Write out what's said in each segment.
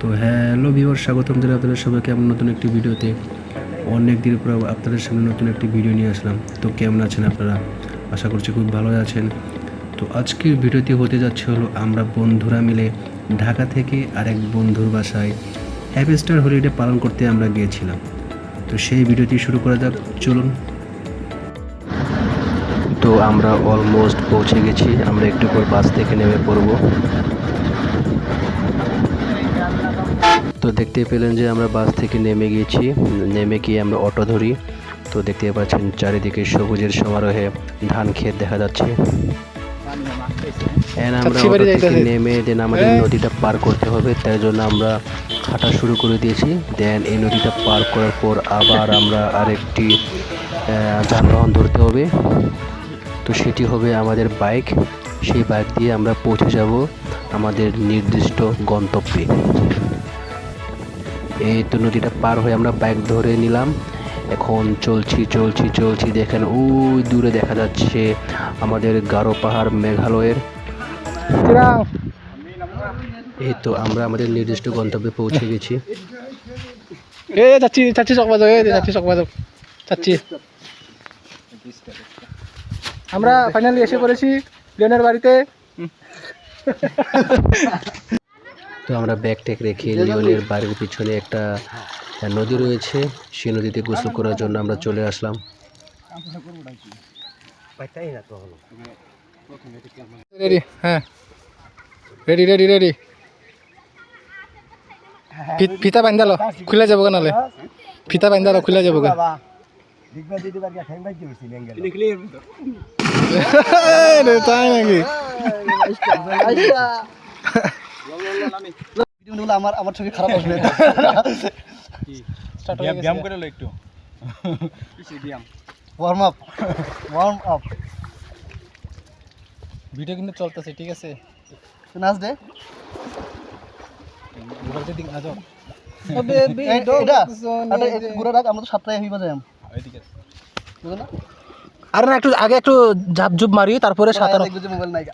তো hello viewer স্বাগতম জানাই আপনাদের সবাইকে এমন নতুন একটি ভিডিওতে। অনেক দিন পর আপনাদের সামনে নতুন একটি ভিডিও নিয়ে আসলাম। তো কেমন আছেন আপনারা? আশা করছি খুব ভালো আছেন। তো আজকের ভিডিওটি হতে যাচ্ছে হলো আমরা বন্ধুরা মিলে ঢাকা থেকে আরেক বন্ধুর বাসায়। হ্যাপি স্টার হলিডে পালন করতে আমরা গিয়েছিলাম। তো সেই ভিডিওটি শুরু করা যাক, চলুন। তো আমরা অলমোস্ট পৌঁছে গেছি। আমরা একটু পর বাস থেকে নেমে পড়ব। তো দেখতে পেলেন যে আমরা বাস থেকে নেমে গিয়েছি। নেমে গিয়ে আমরা অটো ধরি। তো দেখতে পাচ্ছেন চারিদিকে সবুজের সমারোহে ধান ক্ষেত দেখা যাচ্ছে। And আমরা অটো থেকে। নেমে দেন আমাদের নদীটা পার করতে হবে। তাই জন্য আমরা হাঁটা শুরু করে দিয়েছি। দেন এই নদীটা পার করার পর আবার আমরা আরেকটি যানবাহন ধরতে হবে। তো সেটি হবে আমাদের বাইক সেই বাইক দিয়ে আমরা পৌঁছে যাব আমাদের নির্দিষ্ট গন্তব্যে। এই তো নদীটা পার হয়ে আমরা বাইক ধরে নিলাম। এখন চলছি চলছি চলছি দেখেন ওই দূরে দেখা যাচ্ছে আমাদের গারো পাহাড় মেঘালয়ের। এই তো আমরা আমাদের নির্দিষ্ট গন্তব্যে পৌঁছে গেছি। এ আমরা ফাইনালি এসে পড়েছি লিওনের বাড়িতে। তো আমরা ব্যাগ ট্যাগ রেখে লিওনের বাড়ির পিছনে একটা নদী রয়েছে সেই নদীতে গোসল করার জন্য আমরা চলে আসলাম রেডি হ্যাঁ রেডি রেডি রেডি ফিতা বান্ধালো খুলে যাব গা নালে ফিতা বান্ধালো খুলে যাব গা তাই নাকি আমার আমার ছবি খারাপ আসবে। গেছে। করে একটু। Warm up warm up video কিন্তু চলতেছে ঠিক আছে? নাচ দে। দিক আরে এই পুরো রাত আমরা তো সাতটায় হইবা যাই ওইদিকে বুঝো না আর না একটু আগে একটু ঝাপ ঝুপ মারি তারপরে সাঁতার। মোবাইল নাই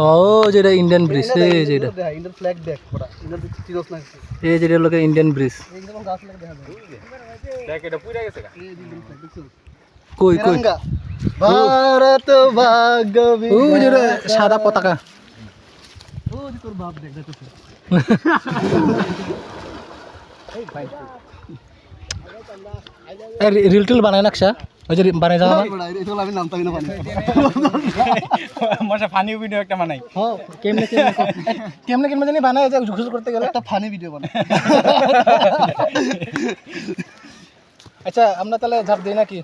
ও যেটা ইন্ডিয়ান ব্রিজ এই যেটা। ইন্ডিয়ান ফ্ল্যাগ দেখ পুরা ইন্ডিয়ান চিরস না এই যেটা লোকে ইন্ডিয়ান ব্রিজ এই গাছ লাগে দেখা যায় দেখ এটা পুরা গেছে গা। এই ইন্ডিয়ান ফ্ল্যাগ দেখছ? কই কই? ভারত ভাগ্য ও যেটা সাদা পতাকা। ও যে তোর বাপ দেখ দেখছ রিল টিল বানায় নাকশা ওই যে বানায় যাওয়া না এটা আমি নামতাম না মশা ফানি ভিডিও একটা বানাই। হ্যাঁ কেমনে কেমনে জানি বানায় যে ঘুষ করতে গেলে। একটা ফানি ভিডিও বানাই। আচ্ছা আমরা তাহলে ঝাপ দিই নাকি?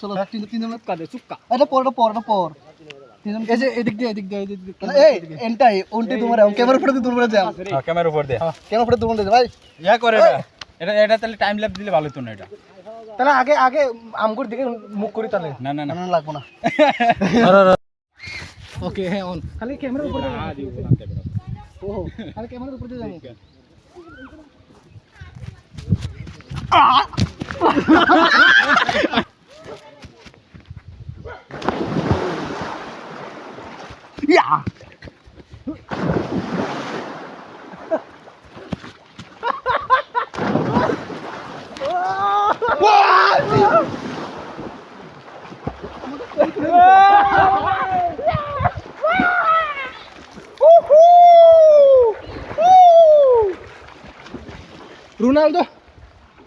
চলো তিন তিন জন কাটে চুক্কা এটা পর পর পর। তিনজন এই যে এদিক দিয়ে এদিক দিয়ে এদিক দিয়ে এই এন্টাই ওন্টি তোমার ক্যামেরা ফটো দূর করে যাও ক্যামেরার উপর দে ক্যামেরা করে ভাই। ইয়া করে এটা। এটা এটা তাহলে টাইম ল্যাপ দিলে ভালো হতো না এটা। তাহলে আগে আগে আমগুর দিকে মুখ করি তাহলে। না না না। লাগবো না। ওকে হ্যাঁ অন। খালি ক্যামেরার উপরে ও খালি ক্যামেরার উপরে যাব।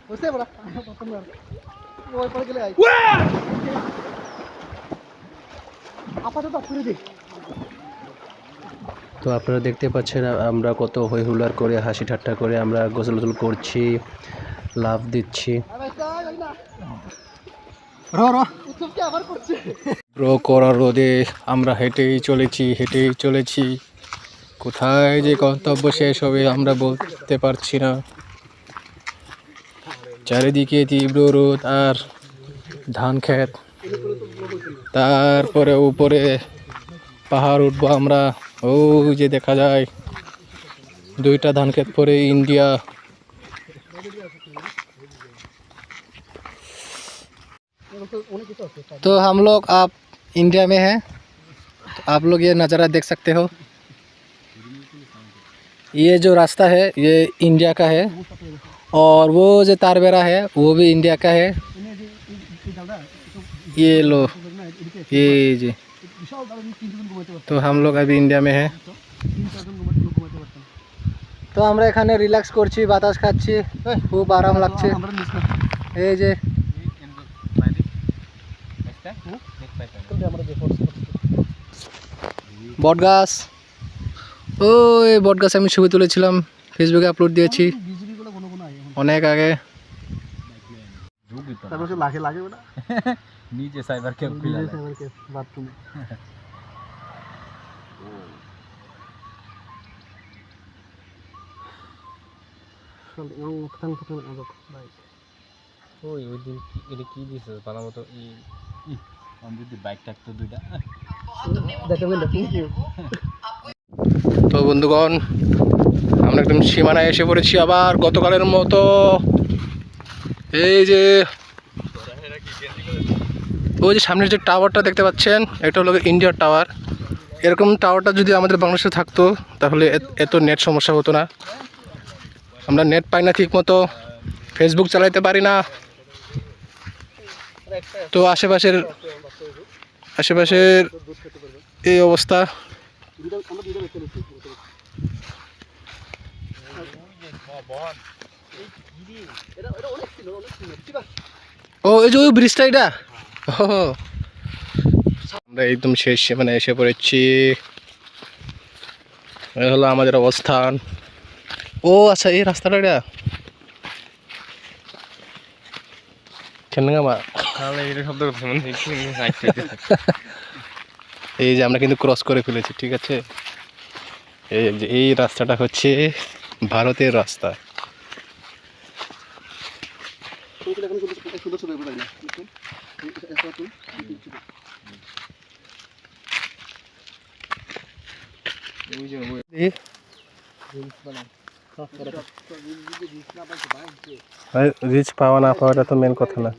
বুঝতে পারা ওই পরে গেলে আই আপাতত করে দিই তো আপনারা দেখতে পাচ্ছেন আমরা কত হই হুল্লার করে হাসি ঠাট্টা করে আমরা গোসল গোসল করছি লাভ দিচ্ছি। র র। উৎসব কি আবার করছে? রো করার রোদে আমরা হেঁটেই চলেছি হেঁটেই চলেছি। কোথায় যে গন্তব্য শেষ হবে আমরা বলতে পারছি না। চারিদিকে তীব্র রোদ আর ধান ক্ষেত তারপরে উপরে পাহাড় উঠবো আমরা ও যে দেখা যায় দুইটা ধান ক্ষেত পরে ইন্ডিয়া तो हम लोग आप इंडिया में हैं तो आप लोग ये नज़ारा देख सकते हो ये जो रास्ता है ये इंडिया का है और वो जो तारबेरा है वो भी इंडिया का है ये लो ये जी বিশাল দাদা তিনজন ঘুমাইতে পারতাম তো हम लोग अभी इंडिया में है তিন চারজন ঘুমাইতে ঘুমাইতে পারতাম তো আমরা এখানে রিল্যাক্স করছি বাতাস খাচ্ছি খুব আরাম লাগছে আমরা মিস না এই যে আমরা যে ফোর্স বট গাছ ওই বট গাছে আমি ছবি তুলেছিলাম ফেসবুকে আপলোড দিয়েছি অনেক আগে তারপর সে লাগে লাগে ওটা? নিচে সাইবার ক্যাম্প খুলে বাথরুমে ওই ওই দিন এটা কি দিয়েছে ভালো মতো যদি বাইক থাকতো দুইটা। দেখাবেন থ্যাংক ইউ তো বন্ধুগণ আমরা একদম সীমানায় এসে পড়েছি আবার গতকালের মতো। এই যে ওই যে সামনের যে টাওয়ারটা দেখতে পাচ্ছেন, এটা হলো ইন্ডিয়ার টাওয়ার। এরকম টাওয়ারটা যদি আমাদের বাংলাদেশে থাকতো, তাহলে এত- নেট সমস্যা হতো না। আমরা নেট পাই না ঠিক মতো ফেসবুক চালাইতে পারি না। তো আশেপাশের আশেপাশের এই অবস্থা। ও এই যে ওই ব্রিজটা এটা? ও। আমরা একদম শেষ মানে এসে পড়েছি। হলো আমাদের অবস্থান। ও আচ্ছা এই রাস্তাটা এটা? কেনগামা এই যে আমরা কিন্তু ক্রস করে ফেলেছি ঠিক আছে? এই যে এই রাস্তাটা হচ্ছে ভারতের রাস্তা। রিচ পাওয়া না পাওয়াটা তো মেন কথা না।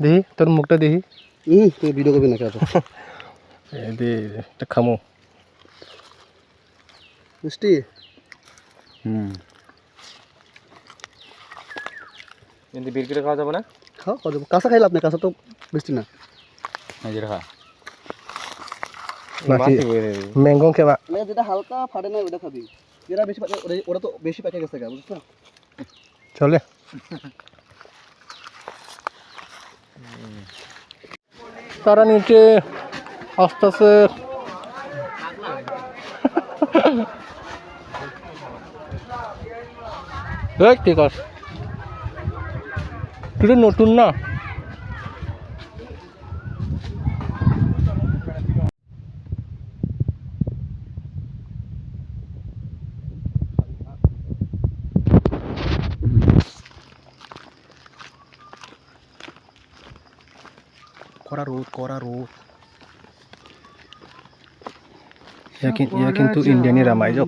দেখি তোর মুখটা তুই ভিডিও করবি না কেন খামো। মিষ্টি হুম। কিন্তু বের করে খাওয়া যাবে না? খাও খাওয়া যাবে। কাঁচা খাইলে আপনি কাঁচা তো মিষ্টি না। এই যে রাখা। ম্যাঙ্গো কেবা মানে যেটা হালকা ফাটে না ওটা খাবি। যেটা বেশি পাকে ওটা- ওটা তো বেশি পেকে গেছে গা বুঝছ? চলে। তারা নিচে আস্তে আস্তে এই ঠিক আছে তুই নতুন না? করা রোদ করা রোদ। ইয়া কিন্তু ইন্ডিয়ানি রামাই যাও।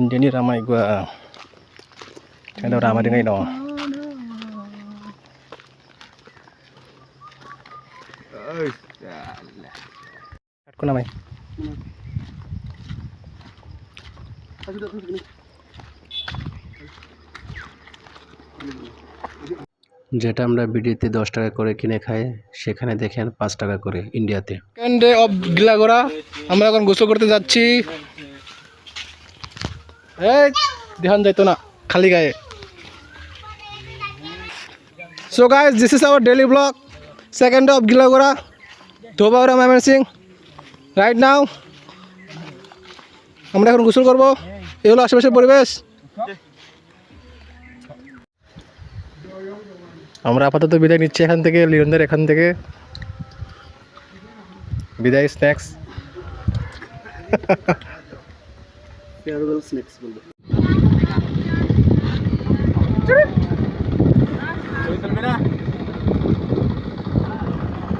ইন্ডিয়ানি রামাই যেটা আমরা বিডিতে দশ টাকা করে কিনে খাই সেখানে দেখেন পাঁচ টাকা করে ইন্ডিয়াতে। ডে অফ গিলাগোড়া আমরা এখন গোসল করতে যাচ্ছি। এই ধ্যান যাইতো না খালি গায়ে। So guys this is our daily blog second of Gilagora Dhobaura Mymensingh right now আমরা এখন গোসল করব। এই হলো আশেপাশের পরিবেশ। আমরা আপাতত বিদায় নিচ্ছি এখান থেকে, লিওনদের এখান থেকে। বিদায় স্ন্যাক্স স্ন্যাক্স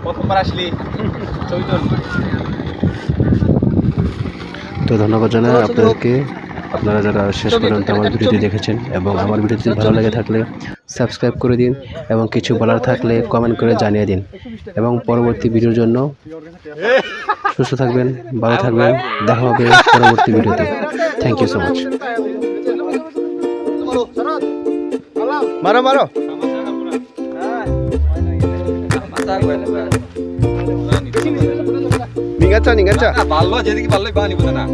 প্রথমবার আসলি। ছবি তোল তো ধন্যবাদ জানাই আপনাদেরকে। আপনারা যারা শেষ পর্যন্ত আমার ভিডিওটি দেখেছেন এবং আমার ভিডিওটি ভালো লেগে থাকলে সাবস্ক্রাইব করে দিন এবং কিছু বলার থাকলে কমেন্ট করে জানিয়ে দিন। এবং পরবর্তী ভিডিওর জন্য সুস্থ থাকবেন ভালো থাকবেন। দেখা হবে পরবর্তী ভিডিওতে। থ্যাংক ইউ সো মাচ মারো মারো। நீங்க நீங்க பால்ல ஜெதிக்கு பால்ல பா நீ போதா